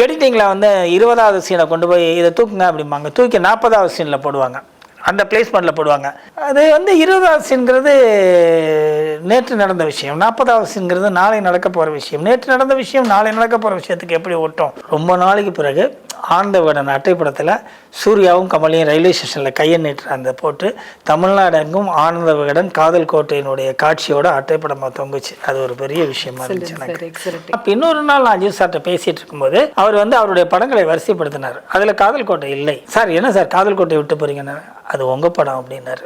எடிட்டிங்கில் வந்து இருபதாவது சீனை கொண்டு போய் இதை தூக்குங்க அப்படிம்பாங்க. தூக்கி நாற்பதாவது சீனில் போடுவாங்க. அந்த பிளேஸ்மெண்ட்டில் போடுவாங்க. அது வந்து இருபதாவது சீன்கிறது நேற்று நடந்த விஷயம். நாற்பதாவது சீன்கிறது நாளை நடக்க போகிற விஷயம். நேற்று நடந்த விஷயம் நாளை நடக்க போகிற விஷயத்துக்கு எப்படி ஓட்டும்? ரொம்ப நாளைக்கு பிறகு விகடன் அட்டைப்படத்தில் சூர்யாவும் கமலையும் ரயில்வே ஸ்டேஷனில் கையை நீட்டுற அந்த போட்டு தமிழ்நாடு எங்கும் ஆனந்த விகடன் காதல் கோட்டையினுடைய காட்சியோட அட்டைப்படமாக தொங்குச்சு. அது ஒரு பெரிய விஷயமா இருந்துச்சு எனக்கு. அப்ப இன்னொரு நாள் நான் அஜித் சார்ட்ட பேசிட்டு இருக்கும்போது அவர் வந்து அவருடைய படங்களை வரிசைப்படுத்தினார். அதில் காதல் கோட்டை இல்லை. சார் என்ன சார் காதல் கோட்டை விட்டு போறீங்கன்னு? அது உங்க படம் அப்படின்னாரு.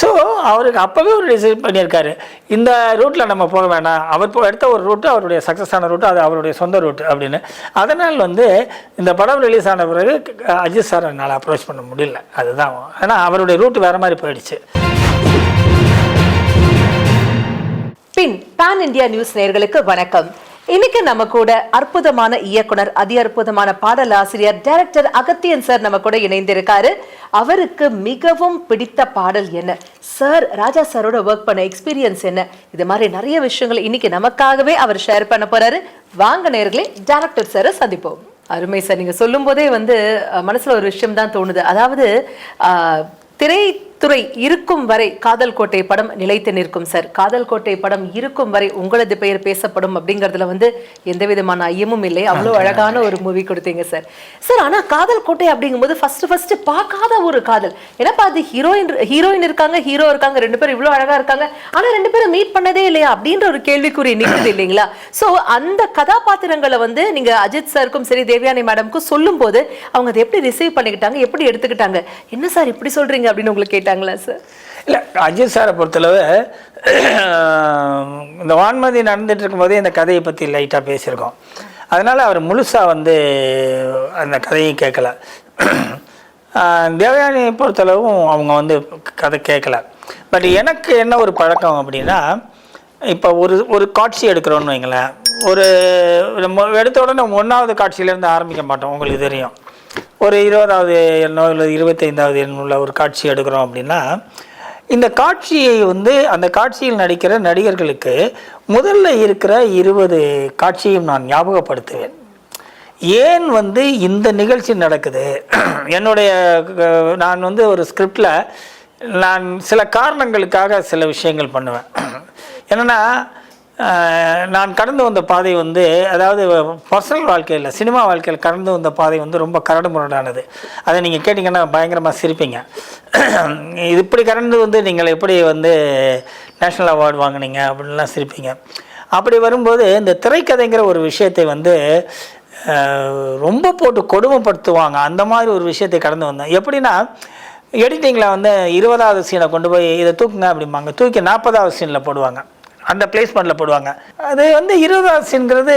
ஸோ அவருக்கு அப்போவே ஒரு டிசைட் பண்ணியிருக்காரு. இந்த ரூட்டில் நம்ம போக வேணாம். அவர் போ எடுத்த ஒரு ரூட்டு அவருடைய சக்ஸஸ் ஆன ரூட்டு அது அவருடைய சொந்த ரூட்டு அப்படின்னு. அதனால் வந்து இந்த படம் ரிலீஸ் ஆன பிறகு அஜித் சார் என்னால் அப்ரோச் பண்ண முடியல. அதுதான். ஏன்னா அவருடைய ரூட் வேறு மாதிரி போயிடுச்சு. பின் பேன் இந்தியா நியூஸ் நேயர்களுக்கு வணக்கம். இன்னைக்கு நம்ம கூட அற்புதமான இயக்குனர் அதி அற்புதமான பாடல் ஆசிரியர் டைரக்டர் அகத்தியன் சார் நம்ம கூட இணைந்திருக்காரு. அவருக்கு மிகவும் பிடித்த பாடல் என்ன? சார் ராஜா சாரோட ஒர்க் பண்ண எக்ஸ்பீரியன்ஸ் என்ன? இது மாதிரி நிறைய விஷயங்கள் இன்னைக்கு நமக்காகவே அவர் ஷேர் பண்ண போறாரு. வாங்க நேர்களே டைரக்டர் சாரை சந்திப்போம். அருமை சார் நீங்க சொல்லும் போதே வந்து மனசுல ஒரு விஷயம் தான் தோணுது. அதாவது திரை திரைத்துறை இருக்கும் வரை காதல் கோட்டை படம் நிலைத்து நிற்கும் சார். காதல் கோட்டை படம் இருக்கும் வரை உங்களது பெயர் பேசப்படும் அப்படிங்கறதுல வந்து எந்த விதமான ஐயமும் இல்லை. அவ்வளவு அழகான ஒரு மூவி கொடுத்தீங்க சார். சார் ஆனா காதல் கோட்டை அப்படிங்கும்போது ஃபர்ஸ்ட் ஃபர்ஸ்ட் பார்க்காத ஒரு காதல். என்னப்பா அது ஹீரோயின் ஹீரோயின் இருக்காங்க ஹீரோ இருக்காங்க ரெண்டு பேரும் இவ்வளவு அழகா இருக்காங்க ஆனா ரெண்டு பேரும் மீட் பண்ணதே இல்லையா அப்படின்ற ஒரு கேள்விக்குறி நிக்குது இல்லைங்களா? சோ அந்த கதாபாத்திரங்களை வந்து நீங்க அஜித் சாருக்கும் சரி தேவயானி மேடம்க்கும் சொல்லும் போது அவங்க அதை எப்படி ரிசீவ் பண்ணிக்கிட்டாங்க எப்படி எடுத்துக்கிட்டாங்க? என்ன சார் இப்படி சொல்றீங்க அப்படின்னு உங்களுக்கு பண்ணிட்டாங்களா சார் இல்லை அஜித் சாரை பொறுத்தளவு இந்த வான்மதி நடந்துட்டு இருக்கும்போதே இந்த கதையை பற்றி லைட்டாக பேசியிருக்கோம். அதனால் அவர் முழுசாக வந்து அந்த கதையும் கேட்கல. ஆஹ் தேவயானியை பொறுத்தளவும் அவங்க வந்து கதை கேட்கல. பட் எனக்கு என்ன ஒரு பழக்கம் அப்படின்னா இப்போ ஒரு ஒரு காட்சி எடுக்கிறோன்னு வைங்களேன். ஒரு நம்ம எடுத்த உடனே ஒன்றாவது காட்சியிலேருந்து ஆரம்பிக்க மாட்டோம் உங்களுக்கு தெரியும். ஒரு இருபதாவது எண்ணோ இல்லை இருபத்தைந்தாவது எண்ணுள்ள உள்ள ஒரு காட்சி எடுக்கிறோம் அப்படின்னா இந்த காட்சியை வந்து அந்த காட்சியில் நடிக்கிற நடிகர்களுக்கு முதல்ல இருக்கிற இருபது காட்சியும் நான் ஞாபகப்படுத்துவேன். ஏன் வந்து இந்த நிகழ்ச்சி நடக்குது? என்னுடைய நான் வந்து ஒரு ஸ்கிரிப்டில் நான் சில காரணங்களுக்காக சில விஷயங்கள் பண்ணுவேன். என்னென்னா நான் கடந்து வந்த பாதை வந்து அதாவது பர்சனல் வாழ்க்கையில் சினிமா வாழ்க்கையில் கடந்து வந்த பாதை வந்து ரொம்ப கரடு முரடானது அதை நீங்கள் கேட்டிங்கன்னா பயங்கரமாக சிரிப்பீங்க. இது இப்படி கடந்து வந்து நீங்கள் எப்படி வந்து நேஷ்னல் அவார்டு வாங்கினீங்க அப்படின்லாம் சிரிப்பீங்க. அப்படி வரும்போது இந்த திரைக்கதைங்கிற ஒரு விஷயத்தை வந்து ரொம்ப போட்டு கொடுமைப்படுத்துவாங்க. அந்த மாதிரி ஒரு விஷயத்தை கடந்து வந்தேன். எப்படின்னா எடிட்டிங்கில் வந்து இருபதாவது சீனை கொண்டு போய் இதை தூக்குங்க அப்படிம்பாங்க. தூக்கி நாற்பதாவது சீனில் போடுவாங்க. அந்த பிளேஸ்மெண்ட்டில் போடுவாங்க. அது வந்து இருபதாவது சீன்கிறது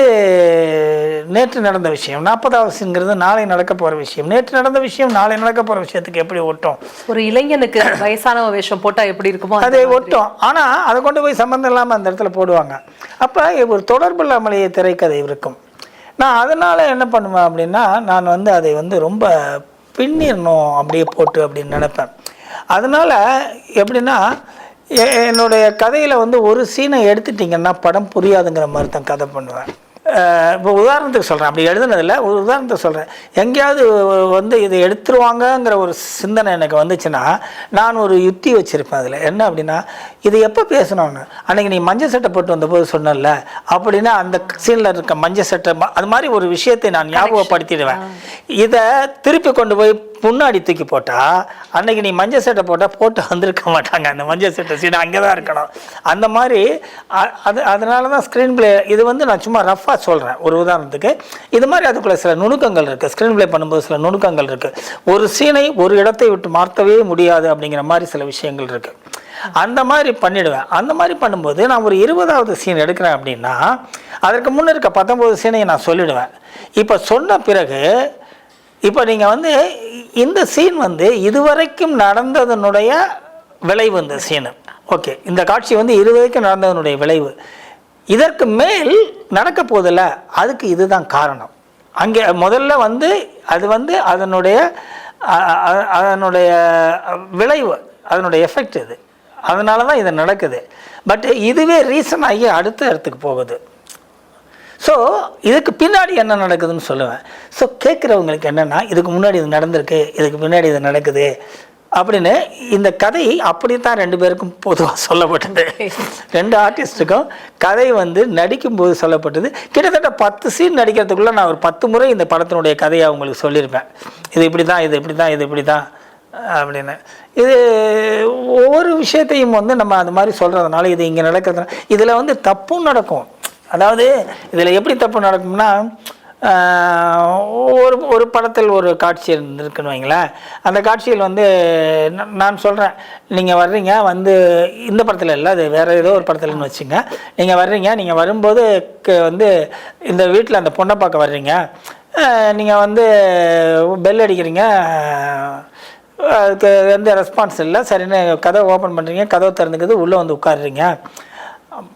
நேற்று நடந்த விஷயம். நாற்பதாவது சீன்கிறது நாளை நடக்க போகிற விஷயம். நேற்று நடந்த விஷயம் நாளை நடக்க போகிற விஷயத்துக்கு எப்படி ஒட்டும்? ஒரு இளைஞனுக்கு வயசான வேஷம் போட்டா எப்படி இருக்குமோ அது. ஒட்டும். ஆனால் அதை கொண்டு போய் சம்மந்தம் இல்லாமல் அந்த இடத்துல போடுவாங்க. அப்போ ஒரு தொடர்பு இல்லாமலேயே திரைக்கதை இருக்கும். நான் அதனால் என்ன பண்ணுவேன் அப்படின்னா நான் வந்து அதை வந்து ரொம்ப பின்னிடணும் அப்படியே போட்டு அப்படின்னு நினைப்பேன். அதனால் எப்படின்னா என்னுடைய கதையில் வந்து ஒரு சீனை எடுத்துட்டிங்கன்னா படம் புரியாதுங்கிற மாதிரி தான் கதை பண்ணுவேன். இப்போ உதாரணத்துக்கு சொல்கிறேன் அப்படி எழுதுனதில்ல ஒரு உதாரணத்துக்கு சொல்கிறேன் எங்கேயாவது வந்து இதை எடுத்துருவாங்கங்கிற ஒரு சிந்தனை எனக்கு வந்துச்சுன்னா நான் ஒரு யுக்தி வச்சுருப்பேன் அதில். என்ன அப்படின்னா இது எப்போ பேசணும்னு? அன்றைக்கி நீ மஞ்சள் சட்டை போட்டு வந்தபோது சொன்னல அப்படின்னா அந்த சீனில் இருக்க மஞ்சள் சட்டை அது மாதிரி ஒரு விஷயத்தை நான் ஞாபகப்படுத்திடுவேன். இதை திருப்பி கொண்டு போய் முன்னாடி தூக்கி போட்டால் அன்னைக்கு நீ மஞ்சள் சட்டை போட்டால் போட்டு வந்திருக்க மாட்டாங்க அந்த மஞ்சள் சட்டை சீன் அங்கே தான் இருக்கணும். அந்த மாதிரி அது அதனால தான் ஸ்க்ரீன் பிளே இது வந்து நான் சும்மா ரஃபாக சொல்கிறேன் ஒரு உதாரணத்துக்கு இது மாதிரி அதுக்குள்ளே சில நுணுக்கங்கள் இருக்குது ஸ்க்ரீன் பிளே பண்ணும்போது சில நுணுக்கங்கள் இருக்குது ஒரு சீனை ஒரு இடத்தை விட்டு மாற்றவே முடியாது அப்படிங்கிற மாதிரி சில விஷயங்கள் இருக்குது அந்த மாதிரி பண்ணிடுவேன். அந்த மாதிரி பண்ணும்போது நான் ஒரு இருபதாவது சீன் எடுக்கிறேன் அப்படின்னா அதற்கு முன்னே இருக்க பத்தொம்போது சீனையை நான் சொல்லிடுவேன். இப்போ சொன்ன பிறகு இப்போ நீங்கள் வந்து இந்த சீன் வந்து இதுவரைக்கும் நடந்ததனுடைய விளைவு இந்த சீனு ஓகே இந்த காட்சி வந்து இதுவரைக்கும் நடந்ததனுடைய விளைவு. இதற்கு மேல் நடக்க போதில்ல. அதுக்கு இதுதான் காரணம். அங்கே முதல்ல வந்து அது வந்து அதனுடைய அதனுடைய விளைவு அதனுடைய எஃபெக்ட் இது. அதனால தான் இது நடக்குது. பட் இதுவே ரீசன் ஆகி அடுத்த இடத்துக்கு போகுது. ஸோ இதுக்கு பின்னாடி என்ன நடக்குதுன்னு சொல்லுவேன். ஸோ கேட்குறவங்களுக்கு என்னென்னா இதுக்கு முன்னாடி இது நடந்திருக்கு இதுக்கு பின்னாடி இது நடக்குது அப்படின்னு இந்த கதை அப்படித்தான் ரெண்டு பேருக்கும் பொதுவாக சொல்லப்பட்டது. ரெண்டு ஆர்டிஸ்ட்டுக்கும் கதை வந்து நடிக்கும்போது சொல்லப்பட்டது. கிட்டத்தட்ட பத்து சீன் நடிக்கிறதுக்குள்ளே நான் ஒரு பத்து முறை இந்த படத்தினுடைய கதையை அவங்களுக்கு சொல்லியிருப்பேன். இது இப்படி தான் இது இப்படி தான் இது இப்படி தான் அப்படின்னு. இது ஒவ்வொரு விஷயத்தையும் வந்து நம்ம அது மாதிரி சொல்கிறதுனால இது இங்கே நடக்கிறதுனால இதில் வந்து தப்பும் நடக்கும். அதாவது இதில் எப்படி தப்பு நடக்கும்னா ஒரு ஒரு படத்தில் ஒரு காட்சி இருந்திருக்குன்னு வைங்களேன். அந்த காட்சியில் வந்து நான் சொல்கிறேன் நீங்கள் வர்றீங்க வந்து இந்த படத்தில் இல்லை அது வேறு ஏதோ ஒரு படத்தில்னு வச்சுங்க. நீங்கள் வர்றீங்க நீங்கள் வரும்போது க- வந்து இந்த வீட்டில் அந்த பொண்ணை பார்க்க வர்றீங்க. நீங்கள் வந்து பெல் அடிக்கிறீங்க. அதுக்கு எந்த ரெஸ்பான்ஸ் இல்லை. சரின்னு கதவை ஓப்பன் பண்ணுறீங்க கதவை திறந்துக்குது உள்ளே வந்து உட்காருறீங்க.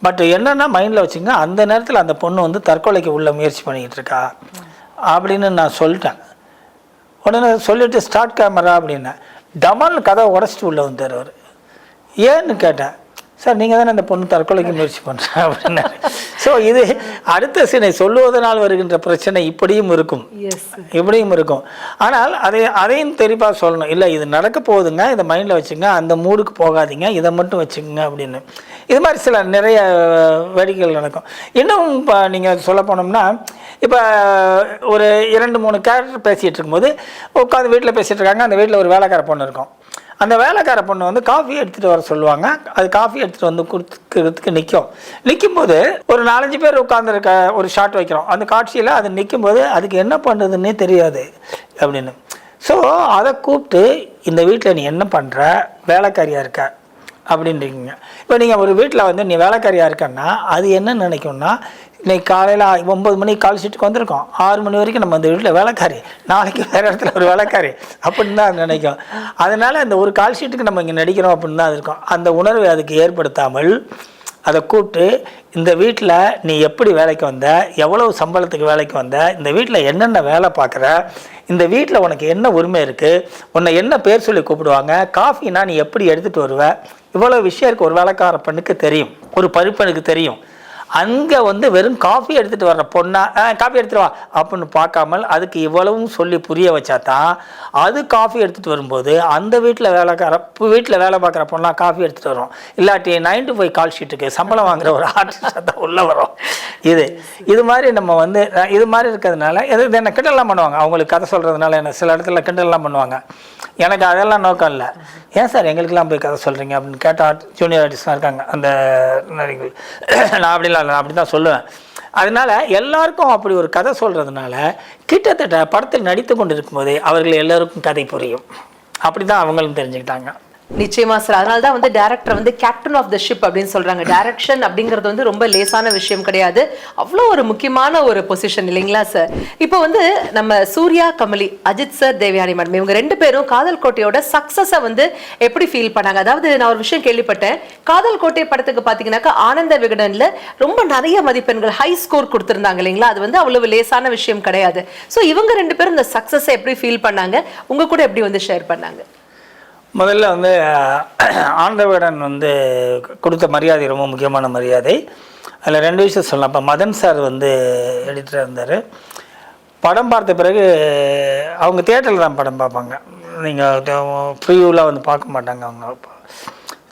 பட் என்னென்னா மைண்டில் வச்சுங்க அந்த நேரத்தில் அந்த பொண்ணு வந்து தற்கொலைக்கு உள்ள முயற்சி பண்ணிக்கிட்டு இருக்கா? அப்படின்னு நான் சொல்லிட்டேன். உடனே சொல்லிவிட்டு ஸ்டார்ட் கேமரா அப்படின்னேன். டமால் கதை உடச்சிட்டு உள்ளே வந்தார் அவர். ஏன்னு கேட்டேன். சார் நீங்கள் தானே அந்த பொண்ணு தற்கொலைக்கு முயற்சி பண்ணுறேன் அப்படின்னாரு ஸோ இது அடுத்த சினை சொல்லுவதனால் வருகின்ற பிரச்சனை இப்படியும் இருக்கும். எஸ் இப்படியும் இருக்கும். ஆனால் அதை அதையும் தெளிவாக சொல்லணும். இல்லை இது நடக்க போகுதுங்க. இதை மைண்டில் வச்சுங்க. அந்த மூடுக்கு போகாதீங்க. இதை மட்டும் வச்சுக்கோங்க அப்படின்னு. இது மாதிரி சில நிறைய வேடிக்கைகள் நடக்கும். இன்னும் இப்போ நீங்கள் சொல்ல போனோம்னா இப்போ ஒரு இரண்டு மூணு கேரக்டர் பேசிகிட்டு இருக்கும்போது உட்காந்து வீட்டில் பேசிகிட்டு இருக்காங்க. அந்த வீட்டில் ஒரு வேலைக்கார பொண்ணு இருக்கும். அந்த வேலைக்கார பொண்ணு வந்து காஃபி எடுத்துகிட்டு வர சொல்லுவாங்க. அது காஃபி எடுத்துகிட்டு வந்து கொடுத்துக்கிறதுக்கு நிற்கும் நிற்கும்போது ஒரு நாலஞ்சு பேர் உட்காந்துருக்க ஒரு ஷாட் வைக்கிறோம். அந்த காட்சியில் அது நிற்கும்போது அதுக்கு என்ன பண்ணுறதுன்னே தெரியாது அப்படின்னு. ஸோ அதை கூப்பிட்டு இந்த வீட்டில் நீ என்ன பண்ணுற வேலைக்காரியாக இருக்க? அப்படின்றீங்க. இப்போ நீங்கள் ஒரு வீட்டில் வந்து நீ வேலைக்காரியாக இருக்கன்னா அது என்ன நினைக்கும்னா இன்னைக்கு காலையில் ஒம்பது மணிக்கு கால் ஷீட்டுக்கு வந்திருக்கோம். ஆறு மணி வரைக்கும் நம்ம அந்த வீட்டில் வேலைக்காரி. நாளைக்கு வேறு இடத்துல ஒரு வேலைக்காரி. அப்படின்னு தான் அது நினைக்கும். அதனால் அந்த ஒரு கால் ஷீட்டுக்கு நம்ம இங்கே நடிக்கிறோம் அப்படின்னு தான் அது இருக்கும். அந்த உணர்வை அதுக்கு ஏற்படுத்தாமல் அதை கூப்பிட்டு இந்த வீட்டில் நீ எப்படி வேலைக்கு வந்த? எவ்வளவு சம்பளத்துக்கு வேலைக்கு வந்த? இந்த வீட்டில் என்னென்ன வேலை பார்க்குற? இந்த வீட்டில் உனக்கு என்ன உரிமை இருக்குது உன்னை என்ன பேர் சொல்லி கூப்பிடுவாங்க? காஃபினா நீ எப்படி எடுத்துகிட்டு வருவ? இவ்வளோ விஷயம் இருக்குது ஒரு வேலைக்கார பெண்ணுக்கு தெரியும். ஒரு பருப்பனுக்கு தெரியும். அங்கே வந்து வெறும் காஃபி எடுத்துகிட்டு வர்ற பொண்ணா "ஆ, காஃபி எடுத்துகிட்டு வா அப்படின்னு பார்க்காமல் அதுக்கு இவ்வளவும் சொல்லி புரிய வச்சா தான் அது காஃபி எடுத்துகிட்டு வரும்போது அந்த வீட்டில் வேலைக்கார வீட்டில் வேலை பார்க்குற பொண்ணாக காஃபி எடுத்துகிட்டு வரும். இல்லாட்டி நைன் டு ஃபைவ் கால் ஷீட்டுக்கு சம்பளம் வாங்குற ஒரு ஆர்டிஸ்ட் தான் உள்ளே வரும். இது இது மாதிரி நம்ம வந்து இது மாதிரி இருக்கிறதுனால எது என்ன கிண்டல்லாம் பண்ணுவாங்க? அவங்களுக்கு கதை சொல்கிறதுனால என்ன சில இடத்துல கிண்டல்லாம் பண்ணுவாங்க. எனக்கு அதெல்லாம் நோக்கம் இல்லை. ஏன் சார் எங்களுக்கெல்லாம் போய் கதை சொல்கிறீங்க அப்படின்னு கேட்டால் ஜூனியர் ஆர்டிஸ்ட்லாம் இருக்காங்க. அந்த நான் அப்படி இல்லை நான் அப்படி தான் சொல்லுவேன். அதனால எல்லாருக்கும் அப்படி ஒரு கதை சொல்கிறதுனால கிட்டத்தட்ட படத்தில் நடித்து கொண்டு இருக்கும்போதே அவர்கள் எல்லாருக்கும் கதை புரியும். அப்படி தான் அவங்களும் தெரிஞ்சுக்கிட்டாங்க. நிச்சயமா சார். அதனால தான் வந்து டேரக்டர் வந்து கேப்டன் ஆஃப் த ஷிப் அப்படின்னு சொல்றாங்க. டேரக்ஷன் அப்படிங்கிறது வந்து ரொம்ப லேசான விஷயம் கிடையாது. அவ்வளோ ஒரு முக்கியமான ஒரு பொசிஷன் இல்லைங்களா சார் இப்போ வந்து நம்ம சூர்யா கமலி அஜித் சார் தேவயானி மேடம் இவங்க ரெண்டு பேரும் காதல் கோட்டையோட சக்சஸை வந்து எப்படி ஃபீல் பண்ணாங்க? அதாவது நான் ஒரு விஷயம் கேள்விப்பட்டேன். காதல் கோட்டை படத்துக்கு பார்த்தீங்கன்னாக்கா ஆனந்த விகடனில் ரொம்ப நிறைய மதிப்பெண்கள் ஹை ஸ்கோர் கொடுத்துருந்தாங்க இல்லைங்களா? அது வந்து அவ்வளவு லேசான விஷயம் கிடையாது. ஸோ இவங்க ரெண்டு பேரும் இந்த சக்சஸை எப்படி ஃபீல் பண்ணாங்க? உங்க கூட எப்படி வந்து ஷேர் பண்ணாங்க? முதல்ல வந்து ஆண்டவடன் வந்து கொடுத்த மரியாதை ரொம்ப முக்கியமான மரியாதை. அதில் ரெண்டு விஷயம் சொல்லலாம். இப்போ மதன் சார் வந்து எடிட்டராக இருந்தார் படம் பார்த்த பிறகு அவங்க தேட்டரில் தான் படம் பார்ப்பாங்க. நீங்கள் ஃப்ரீயூலாம் வந்து பார்க்க மாட்டாங்க அவங்க.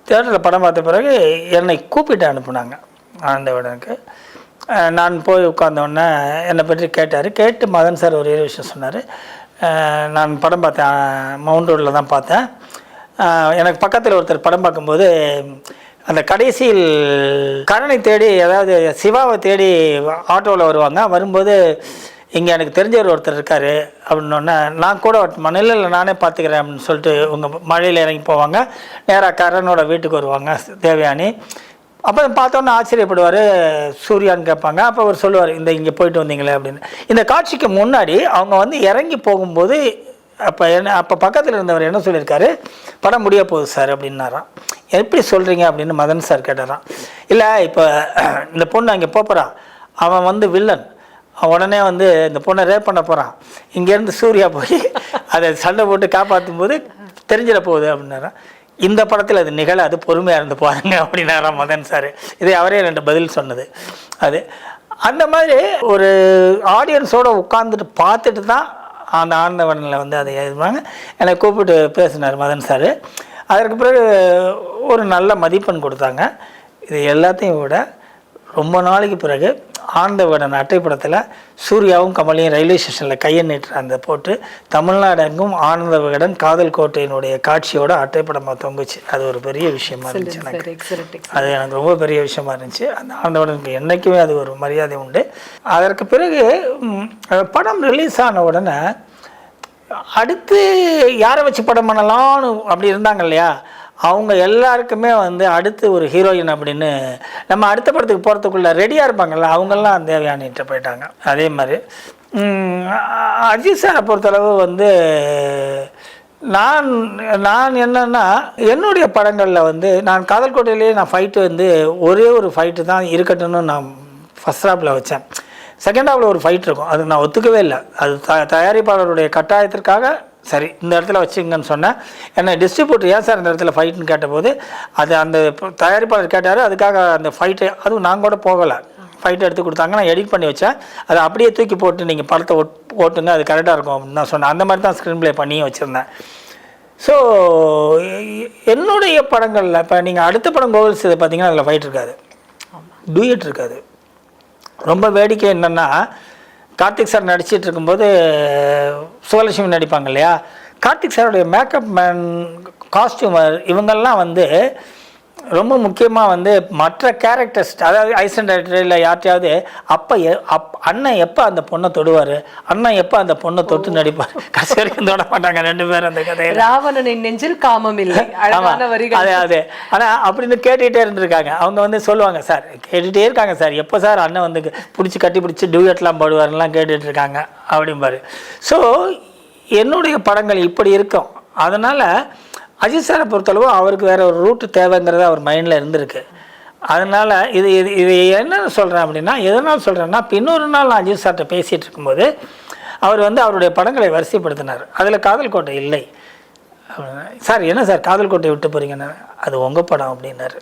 தேட்டரில் படம் பார்த்த பிறகு என்னை கூப்பிட்டு அனுப்புனாங்க ஆனந்தவிடனுக்கு நான் போய் உட்காந்தவுடனே என்னை பற்றி கேட்டார். கேட்டு மதன் சார் ஒரே விஷயம் சொன்னார். நான் படம் பார்த்தேன். மவுண்ட் ரோட்டில் தான் பார்த்தேன். எனக்கு பக்கத்தில் ஒருத்தர் படம் பார்க்கும்போது அந்த கடைசியில் கரணை தேடி அதாவது சிவாவை தேடி ஆட்டோவில் வருவாங்க. வரும்போது இங்கே எனக்கு தெரிஞ்சவர் ஒருத்தர் இருக்கார். அப்படின்னோடனே நான் கூட மண்ணில் இல்லை நானே பார்த்துக்கிறேன் அப்படின்னு சொல்லிட்டு உங்கள் மழையில் இறங்கி போவாங்க. நேராக கரனோட வீட்டுக்கு வருவாங்க தேவயானி. அப்போ பார்த்தோன்னே ஆச்சரியப்படுவார். சூர்யான்னு கேட்பாங்க. அப்போ அவர் சொல்லுவார் இந்த இங்கே போயிட்டு வந்தீங்களே அப்படின்னு. இந்த காட்சிக்கு முன்னாடி அவங்க வந்து இறங்கி போகும்போது அப்போ என்ன அப்போ பக்கத்தில் இருந்தவர் என்ன சொல்லியிருக்காரு? படம் முடிய போகுது சார் அப்படின்னாராம். எப்படி சொல்கிறீங்க அப்படின்னு மதன் சார் கேட்டாராம். இல்லை இப்போ இந்த பொண்ணு அங்கே போகிறான் அவன் வந்து வில்லன் அவன் உடனே வந்து இந்த பொண்ணை ரேப் பண்ண போகிறான் இங்கேருந்து சூர்யா போய் அதை சண்டை போட்டு காப்பாற்றும் போது தெரிஞ்சிட போகுது அப்படின்னாராம். இந்த படத்தில் அது நிகழ அது பொறுமையாக இருந்து பாருங்க அப்படின்னாராம் மதன் சார். இதை அவரே ரெண்டு பதில் சொன்னது. அது அந்த மாதிரி ஒரு ஆடியன்ஸோடு உட்காந்துட்டு பார்த்துட்டு தான் அந்த ஆண்டவனில் வந்து அதை எழுதுவாங்க என்னை கூப்பிட்டு பேசினார் மதன் சார். அதற்கு பிறகு ஒரு நல்ல மதிப்பெண் கொடுத்தாங்க. இது எல்லாத்தையும் விட ரொம்ப நாளைக்கு பிறகு ஆண்டவடன் அட்டைப்படத்தில் சூர்யாவும் கமலையும் ரயில்வே ஸ்டேஷனில் கையை நீட்டுற அந்த போட்டு தமிழ்நாடு எங்கும் ஆனந்த விகடன் காதல் கோட்டையினுடைய காட்சியோட அட்டைப்படமாக தொங்குச்சு. அது ஒரு பெரிய விஷயமா இருந்துச்சு எனக்கு. அது எனக்கு ரொம்ப பெரிய விஷயமா இருந்துச்சு. அந்த ஆண்டவனுக்கு என்றைக்குமே அது ஒரு மரியாதை உண்டு. அதற்கு பிறகு படம் ரிலீஸ் ஆன உடனே அடுத்து யாரை வச்சு படம் பண்ணலாம்னு அப்படி இருந்தாங்க இல்லையா? அவங்க எல்லாருக்குமே வந்து அடுத்து ஒரு ஹீரோயின் அப்படின்னு நம்ம அடுத்த படத்துக்கு போகிறதுக்குள்ள ரெடியாக இருப்பாங்கல்ல அவங்கெல்லாம் தேவையானிட்டு போயிட்டாங்க. அதே மாதிரி அஜித் சாரை பொறுத்தளவு வந்து நான் நான் என்னென்னா என்னுடைய படங்களில் வந்து நான் காதல் கோட்டையிலேயே நான் ஃபைட்டு வந்து ஒரே ஒரு ஃபைட்டு தான் இருக்கட்டும்னு நான் ஃபஸ்ட் ஹாப்பில் வச்சேன். செகண்ட் ஹாப்பில் ஒரு ஃபைட் இருக்கும். அது நான் ஒத்துக்கவே இல்லை. அது த தயாரிப்பாளருடைய கட்டாயத்திற்காக சரி இந்த இடத்துல வச்சுங்கன்னு சொன்னேன் என்ன டிஸ்ட்ரிபியூட்டர் ஏன் சார் இந்த இடத்துல ஃபைட்டுன்னு கேட்டபோது அது அந்த தயாரிப்பாளர் கேட்டார் அதுக்காக அந்த ஃபைட்டு அதுவும் நான் கூட போகலை. ஃபைட் எடுத்து கொடுத்தாங்க நான் எடிட் பண்ணி வச்சேன். அதை அப்படியே தூக்கி போட்டு நீங்கள் படத்தை ஓட் ஓட்டுங்க அது கரெக்டாக இருக்கும் அப்படின்னு நான் சொன்னேன். அந்த மாதிரி தான் ஸ்க்ரீன் ப்ளே பண்ணியும் வச்சுருந்தேன். ஸோ என்னுடைய படங்களில் இப்போ நீங்கள் அடுத்த படம் கோவில்ஸ் இதை பார்த்தீங்கன்னா அதில் ஃபைட் இருக்காது. டூயட் இருக்காது. ரொம்ப வேடிக்கை என்னென்னா கார்த்திக் சார் நடிச்சிட்டு இருக்கும்போது சுகலட்சுமி நடிப்பாங்க இல்லையா? கார்த்திக் சாருடைய மேக்கப் மேன் காஸ்டியூமர் இவங்கெல்லாம் வந்து ரொம்ப முக்கியமாக வந்து மற்ற கேரக்டர்ஸ் அதாவது ஐசன் இல்லை யார்ட்டையாவது அப்போ அப் அண்ணன் எப்போ அந்த பொண்ணை தொடுவார்? அண்ணன் எப்போ அந்த பொண்ணை தொட்டு நடிப்பார்? கடைசி வரைக்கும் தொட மாட்டாங்க ரெண்டு பேரும் அந்த கதையில். ராவணனின் நெஞ்சில் காமம் இல்லை. அதே அதே. ஆனா அப்படின்னு கேட்டுகிட்டே இருந்திருக்காங்க. அவங்க வந்து சொல்லுவாங்க சார் கேட்டுகிட்டே இருக்காங்க சார். எப்போ சார் அண்ணன் வந்து பிடிச்சி கட்டி பிடிச்சி டூயட்லாம் பாடுவாருலாம் கேட்டுட்டு இருக்காங்க அப்படிம்பாரு. ஸோ என்னுடைய படங்கள் இப்படி இருக்கும். அதனால் அஜித் சாரை பொறுத்தளவு அவருக்கு வேறு ஒரு ரூட்டு தேவைங்கிறது அவர் மைண்டில் இருந்திருக்கு. அதனால் இது இது இது என்ன சொல்கிறேன் அப்படின்னா எதனால் சொல்கிறேன்னா இன்னொரு நாள் நான் அஜித் சார்கிட்ட பேசிகிட்டு இருக்கும்போது அவர் வந்து அவருடைய படங்களை வரிசைப்படுத்தினார். அதில் காதல் கோட்டை இல்லை. சார் என்ன சார் காதல் கோட்டை விட்டு போகிறீங்கன்னு அது உங்கள் படம் அப்படின்னாரு.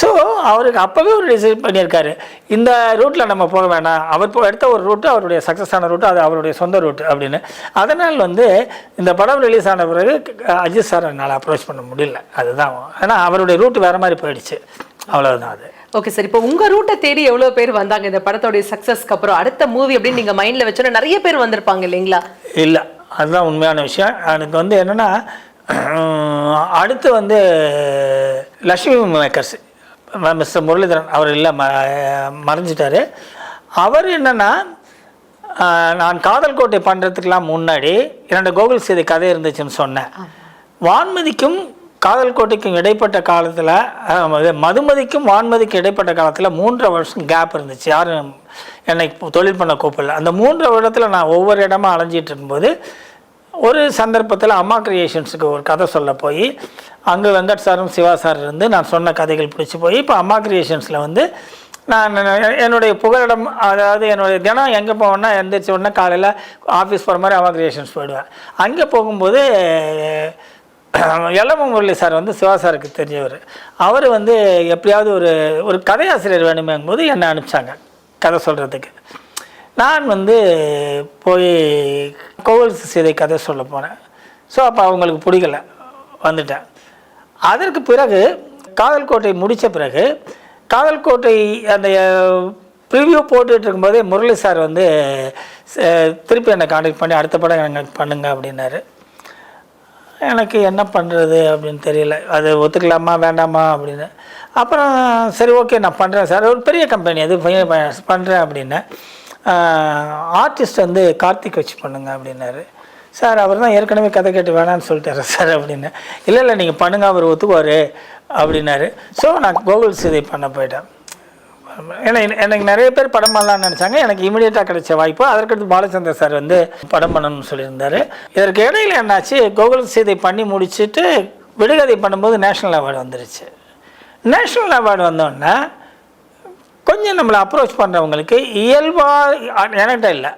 ஸோ அவருக்கு அப்போவே ஒரு டிசைட் பண்ணியிருக்காரு. இந்த ரூட்டில் நம்ம போக வேணாம். அவர் போ எடுத்த ஒரு ரூட்டு அவருடைய சக்ஸஸ் ஆன ரூட்டு அது அவருடைய சொந்த ரூட்டு அப்படின்னு. அதனால் வந்து இந்த படம் ரிலீஸ் ஆன பிறகு அஜித் சார் என்னால் அப்ரோச் பண்ண முடியல. அதுதான். ஏன்னா அவருடைய ரூட் வேறு மாதிரி போயிடுச்சு. அவ்வளவுதான் அது. ஓகே சார் இப்போ உங்க ரூட்டை தேடி எவ்வளவு பேர் வந்தாங்க? இந்த படத்தோட சக்சஸ்க்கு அப்புறம் அடுத்த மூவி அப்படின்னு நீங்க மைண்ட்ல வச்சோன்னா நிறைய பேர் வந்திருப்பாங்க இல்லைங்களா? இல்லை. அதுதான் உண்மையான விஷயம். எனக்கு வந்து என்னென்னா அடுத்து வந்து லக்ஷ்மி மேக்கர்ஸ். மிஸ்டர் முரளிதரன் அவர் இல்லை ம மறைஞ்சிட்டாரு. அவர் என்னென்னா நான் காதல் கோட்டை பண்ணுறதுக்கெலாம் முன்னாடி இரண்டு கோகுல் செய்தி கதை இருந்துச்சுன்னு சொன்னேன். வான்மதிக்கும் காதல் கோட்டைக்கும் இடைப்பட்ட காலத்தில் மதுமதிக்கும் வான்மதிக்கும் இடைப்பட்ட காலத்தில் மூன்றரை வருஷம் கேப் இருந்துச்சு. யாரும் என்னை தொழில் பண்ண கூப்பிடல. அந்த மூன்றரை வருடத்தில் நான் ஒவ்வொரு இடமா அலைஞ்சிட்டு இருக்கும்போது ஒரு சந்தர்ப்பத்தில் அம்மா கிரியேஷன்ஸுக்கு ஒரு கதை சொல்ல போய் அங்கே வெங்கட் சாரும் சிவா சார் இருந்து நான் சொன்ன கதைகள் பிடிச்சி போய் இப்போ அம்மா கிரியேஷன்ஸில் வந்து நான் என்னுடைய புகலிடம் அதாவது என்னுடைய தினம் எங்கே போவேன்னா எந்திரிச்ச உடனே காலையில் ஆஃபீஸ் போகிற மாதிரி அம்மா கிரியேஷன்ஸ் போயிடுவேன். அங்கே போகும்போது எல்லம முரளி சார் வந்து சிவா சாருக்கு தெரிஞ்சவர். அவர் வந்து எப்படியாவது ஒரு ஒரு கதையாசிரியர் வேணுமேங்கும்போது என்னை அனுப்பிச்சாங்க கதை சொல்கிறதுக்கு நான் வந்து போய் கோவில் சீதை கதை சொல்ல போனேன் ஸோ அப்போ அவங்களுக்கு பிடிக்கல. வந்துட்டேன். அதற்கு பிறகு காதல் கோட்டை முடித்த பிறகு காதல் கோட்டை அந்த ப்ரிவியூ போட்டுட்டு இருக்கும்போதே முரளி சார் வந்து திருப்பி என்னை காண்டாக்ட் பண்ணி அடுத்த படம் எனக்கு பண்ணுங்க அப்படின்னாரு. எனக்கு என்ன பண்ணுறது அப்படின்னு தெரியல. அது ஒத்துக்கலாமா வேண்டாமா அப்படின்னு. அப்புறம் சரி ஓகே நான் பண்ணுறேன் சார். ஒரு பெரிய கம்பெனி அது பண்ணுறேன் அப்படின்னு. ஆர்டிஸ்ட் வந்து கார்த்திக் வச்சு பண்ணுங்க அப்படின்னாரு. சார் அவர் தான் ஏற்கனவே கதை கேட்டு வேணான்னு சொல்லிட்டாரு சார் அப்படின்னு. இல்லை இல்லை நீங்கள் பண்ணுங்க அவர் ஒத்துக்குவார் அப்படின்னாரு. ஸோ நான் கோகுல் சீதை பண்ண போயிட்டேன். ஏன்னா எனக்கு- எனக்கு நிறைய பேர் படம் பண்ணலாம்னு நினச்சாங்க. எனக்கு இமீடியட்டாக கிடைச்ச வாய்ப்பு. அதற்கடுத்து பாலச்சந்தர் சார் வந்து படம் பண்ணணும்னு சொல்லியிருந்தாரு. இதற்கு இடையில என்னாச்சு? கோகுல் சீதை பண்ணி முடிச்சுட்டு விடுகதை பண்ணும்போது நேஷ்னல் அவார்டு வந்துருச்சு. நேஷ்னல் அவார்டு வந்தோடனே கொஞ்சம் நம்மளை அப்ரோச் பண்ணுறவங்களுக்கு இயல்பாக எனக்கிட்ட இல்லை.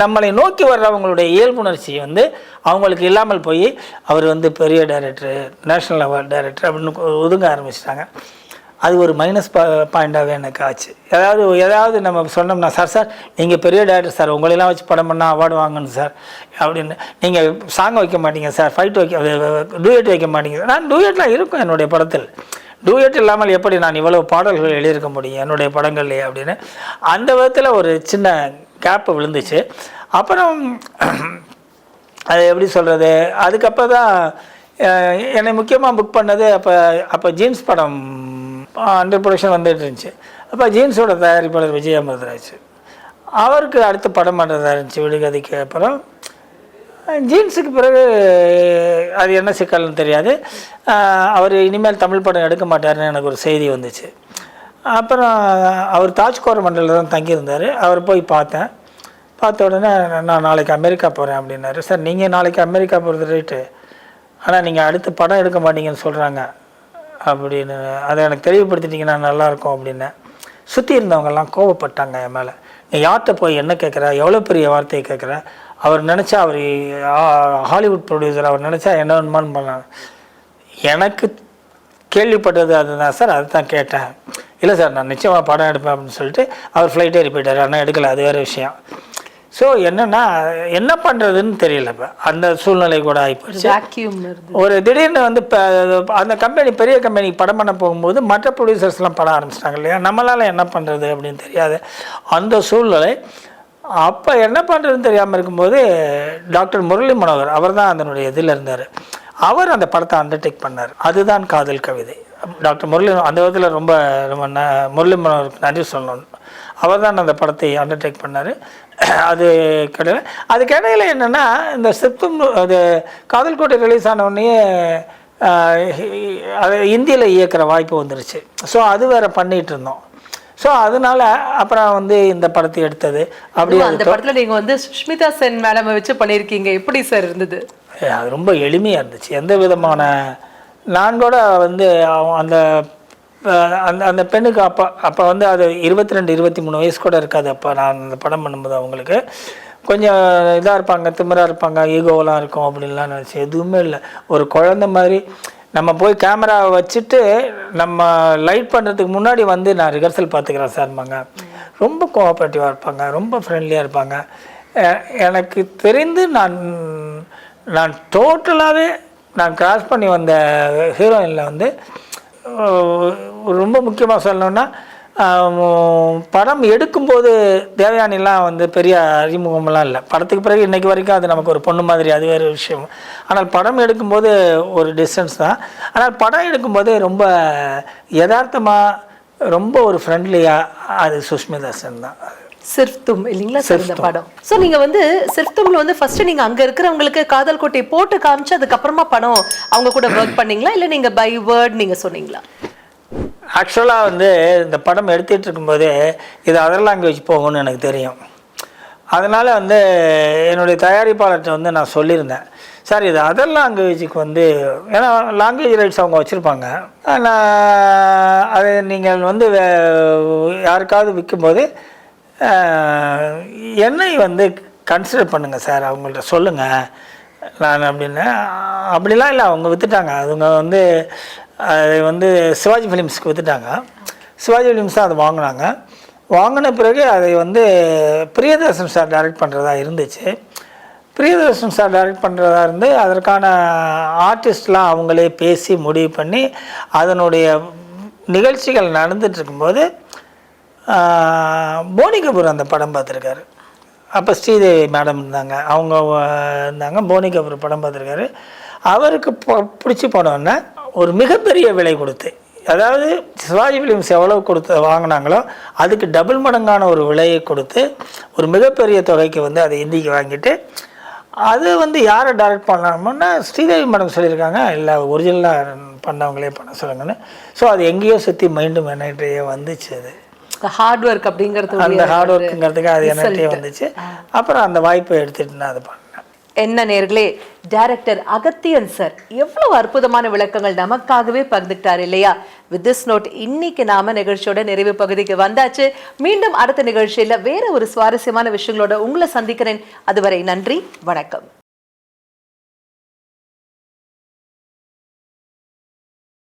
நம்மளை நோக்கி வர்றவங்களுடைய இயல்புணர்ச்சி வந்து அவங்களுக்கு இல்லாமல் போய் அவர் வந்து பெரிய டைரக்டர் நேஷ்னல் லெவல் டைரக்டர் அப்படின்னு ஒதுங்க ஆரம்பிச்சிட்டாங்க. அது ஒரு மைனஸ் பாயிண்டாகவே எனக்கு ஆச்சு. ஏதாவது ஏதாவது நம்ம சொன்னோம்னா சார் சார் நீங்கள் பெரிய டேரக்டர் சார் உங்களெல்லாம் வச்சு படம் பண்ணால் அவார்டு வாங்கணும் சார் அப்படின்னு. நீங்கள் சாங் வைக்க மாட்டீங்க சார் ஃபைட் வைக்க டூயட் வைக்க மாட்டீங்க நான் டூயட்லாம் இருக்கும் என்னுடைய படத்தில். டூயட் இல்லாமல் எப்படி நான் இவ்வளவு பாடல்கள் எழுதியிருக்க முடியும்? என்னுடைய படங்கள்லையே அப்படின்னு. அந்த விதத்தில் ஒரு சின்ன கேப்பு விழுந்துச்சு. அப்புறம் அது எப்படி சொல்கிறது அதுக்கப்புறம் தான் என்னை முக்கியமாக புக் பண்ணது அப்போ அப்போ ஜீன்ஸ் படம் அண்டர் ப்ரொடக்ஷன் வந்துட்டு இருந்துச்சு. அப்போ ஜீன்ஸோட தயாரிப்பாளர் விஜய் அமிர்தராஜ் அவருக்கு அடுத்த படம் பண்ணுறதா இருந்துச்சு விடுகதைக்கு அப்புறம். ஜீன்ஸுக்கு பிறகு அது என்ன சிக்கல்னு தெரியாது. அவர் இனிமேல் தமிழ் படம் எடுக்க மாட்டாருன்னு எனக்கு ஒரு செய்தி வந்துச்சு. அப்புறம் அவர் தாஜ் மண்டலில் தான் தங்கியிருந்தார். அவர் போய் பார்த்தேன். பார்த்த உடனே நான் நாளைக்கு அமெரிக்கா போகிறேன் அப்படின்னாரு. சார் நீங்கள் நாளைக்கு அமெரிக்கா போகிறது ரைட்டு ஆனால் நீங்கள் அடுத்த படம் எடுக்க மாட்டீங்கன்னு சொல்கிறாங்க அப்படின்னு அதை எனக்கு தெளிவுபடுத்திட்டிங்கன்னா நல்லாயிருக்கும் அப்படின்னேன் சுற்றி இருந்தவங்கெல்லாம் கோவப்பட்டாங்க என் மேலே. நீ யார்கிட்ட போய் என்ன கேட்குற எவ்வளோ பெரிய வார்த்தையை கேட்குற அவர் நினச்சா அவர் ஹாலிவுட் ப்ரொடியூசர் அவர் நினச்சா என்ன வேணுமான்னு பண்ணலாம். எனக்கு கேள்விப்பட்டது அதுதான் சார் அதுதான் கேட்டேன். இல்லை சார் நான் நிச்சயமாக படம் எடுப்பேன் அப்படின்னு சொல்லிட்டு அவர் ஃப்ளைட் ஏறி போயிட்டார். ஆனால் எடுக்கல அது வேறு விஷயம். ஸோ என்னென்னா என்ன பண்ணுறதுன்னு தெரியல இப்போ. அந்த சூழ்நிலை கூட ஆகிப்போச்சு ஒரு திடீர்னு வந்து இப்போ அந்த கம்பெனி பெரிய கம்பெனி படம் பண்ண போகும்போது மற்ற ப்ரொடியூசர்ஸ்லாம் படம் ஆரம்பிச்சிட்டாங்க இல்லையா? நம்மளால் என்ன பண்ணுறது அப்படின்னு தெரியாது. அந்த சூழ்நிலை அப்போ என்ன பண்ணுறதுன்னு தெரியாமல் இருக்கும்போது டாக்டர் முரளி மனோகர் அவர் தான் அதனுடைய இதில் இருந்தார். அவர் அந்த படத்தை அண்டர்டேக் பண்ணார். அதுதான் காதல் கவிதை. டாக்டர் முரளி அந்த விதத்தில் ரொம்ப ரொம்ப ந முரளி மனோகருக்கு நன்றி சொல்லணும். அவர் தான் அந்த படத்தை அண்டர்டேக் பண்ணார். அது கிடையாது அதுக்கு என்னென்னா இந்த சித்தம் அது காதல் கோட்டை ரிலீஸ் ஆனவுடனே அது இந்தியில் இயக்கிற வாய்ப்பு வந்துருச்சு. ஸோ அது வேற பண்ணிகிட்டு இருந்தோம். ஸோ அதனால அப்புறம் வந்து இந்த படத்தை எடுத்தது. அப்படி அந்த படத்துல நீங்க வந்து சுஷ்மிதா சென் மேடம் வச்சு பண்ணிருக்கீங்க எப்படி சார் இருந்தது? அது ரொம்ப எளிமையாக இருந்துச்சு. எந்த விதமான நான் கூட வந்து அந்த அந்த அந்த பெண்ணுக்கு அப்போ அப்போ வந்து அது இருபத்தி ரெண்டு இருபத்தி மூணு வயசு கூட இருக்காது. அப்போ நான் அந்த படம் பண்ணும்போது அவங்களுக்கு. கொஞ்சம் இதாக இருப்பாங்க திமிராக இருப்பாங்க ஈகோவெலாம் இருக்கும் அப்படின்லாம் நினச்சி எதுவுமே இல்லை. ஒரு குழந்த மாதிரி நம்ம போய் கேமராவை வச்சுட்டு நம்ம லைட் பண்ணுறதுக்கு முன்னாடி வந்து நான் ரிஹர்சல் பார்த்துக்கிறேன் சார்ம்பாங்க ரொம்ப கோஆப்ரேட்டிவாக இருப்பாங்க ரொம்ப ஃப்ரெண்ட்லியாக இருப்பாங்க. எனக்கு தெரிந்து நான் நான் டோட்டலாகவே நான் கிராஸ் பண்ணி வந்த ஹீரோயினில் வந்து ரொம்ப முக்கியமாக சொல்லணுன்னா படம் எடுக்கும்போது தேவயானிலாம் வந்து பெரிய அறிமுகமெல்லாம் இல்லை. படத்துக்கு பிறகு இன்னைக்கு வரைக்கும் அது நமக்கு ஒரு பொண்ணு மாதிரி அது வேறு விஷயம். ஆனால் படம் எடுக்கும்போது ஒரு டிஸ்டன்ஸ் தான். ஆனால் படம் எடுக்கும்போது ரொம்ப யதார்த்தமாக ரொம்ப ஒரு ஃப்ரெண்ட்லியாக அது சுஷ்மிதா சென் தான். சிர்தும் இல்லைங்களா சார் இந்த படம்? சோ நீங்க வந்து சிர்தும்ல வந்து ஃபர்ஸ்ட் நீங்க அங்க இருக்கிறவங்களுக்கு காதல் கோட்டை போட்டு காமிச்சு அதுக்கப்புறமா படம் அவங்க கூட ஒர்க் பண்ணீங்களா? இல்ல நீங்க பை வேர்ட் நீங்க சொன்னீங்களா? ஆக்சுவலாக வந்து இந்த படம் எடுத்துகிட்டு இருக்கும்போது இது அதர் லாங்குவேஜ் போகும்னு எனக்கு தெரியும். அதனால் வந்து என்னுடைய தயாரிப்பாளர்கிட்ட வந்து நான் சொல்லியிருந்தேன். சார் இது அதர் லாங்குவேஜுக்கு வந்து ஏன்னா லாங்குவேஜ் ரைட்ஸ் அவங்க வச்சுருப்பாங்க. நான் அது நீங்கள் வந்து வே- யாருக்காவது விற்கும்போது என்னை வந்து கன்சிடர் பண்ணுங்கள் சார் அவங்கள்ட்ட சொல்லுங்கள் நான் அப்படின்னு அப்படிலாம் இல்லை அவங்க விற்றுட்டாங்க அவங்க வந்து அது வந்து சிவாஜி ஃபிலிம்ஸ்க்கு விற்றுட்டாங்க சிவாஜி ஃபிலிம்ஸ் தான் அதை வாங்கினாங்க. வாங்கின பிறகு அதை வந்து பிரியதர்ஷன் சார் டைரக்ட் பண்ணுறதா இருந்துச்சு. பிரியதர்ஷன் சார் டைரக்ட் பண்ணுறதா இருந்து அதற்கான ஆர்டிஸ்ட்லாம் அவங்களே பேசி முடிவு பண்ணி அதனுடைய நிகழ்ச்சிகள் நடந்துட்டு இருக்கும்போது போனி கபூர் அந்த படம் பார்த்துருக்காரு. அப்போ ஸ்ரீதேவி மேடம் இருந்தாங்க. அவங்க இருந்தாங்க. போனி கபூர் படம் பார்த்துருக்காரு. அவருக்கு பிடிச்சி போனோன்னே ஒரு மிகப்பெரிய விலை கொடுத்து அதாவது சிவாஜி ஃபிலிம்ஸ் எவ்வளோ கொடுத்து வாங்கினாங்களோ அதுக்கு டபுள் மடங்கான ஒரு விலையை கொடுத்து ஒரு மிகப்பெரிய தொகைக்கு வந்து அதை இந்திக்கு வாங்கிட்டு அது வந்து யாரை டைரக்ட் பண்ணலாமோன்னா ஸ்ரீதேவி மேடம் சொல்லியிருக்காங்க இல்லை ஒரிஜினலாக பண்ணவங்களே பண்ண சொல்லுங்கன்னு. ஸோ அது எங்கேயோ சுற்றி மைண்டும் என்னகிட்டயே வந்துச்சு அது. ஹார்ட் ஒர்க் அப்படிங்கிறது அந்த ஹார்ட் ஒர்க்குங்கிறதுக்கு அது என்னட்டே வந்துச்சு. அப்புறம் அந்த வாய்ப்பை எடுத்துட்டு நான் அதை பண்ணேன். என்ன நேர்களே டைரக்டர் அகத்தியன் சார் எவ்வளவு அற்புதமான விளக்கங்கள் நமக்காகவே பகிர்ந்துட்டார் இல்லையா? வித் திஸ் நோட் இன்னைக்கு நாம நிகழ்ச்சியோட நிறைவு பகுதிக்கு வந்தாச்சு. மீண்டும் அடுத்த நிகழ்ச்சியில வேற ஒரு சுவாரஸ்யமான விஷயங்களோட உங்களை சந்திக்கிறேன். அதுவரை நன்றி வணக்கம்.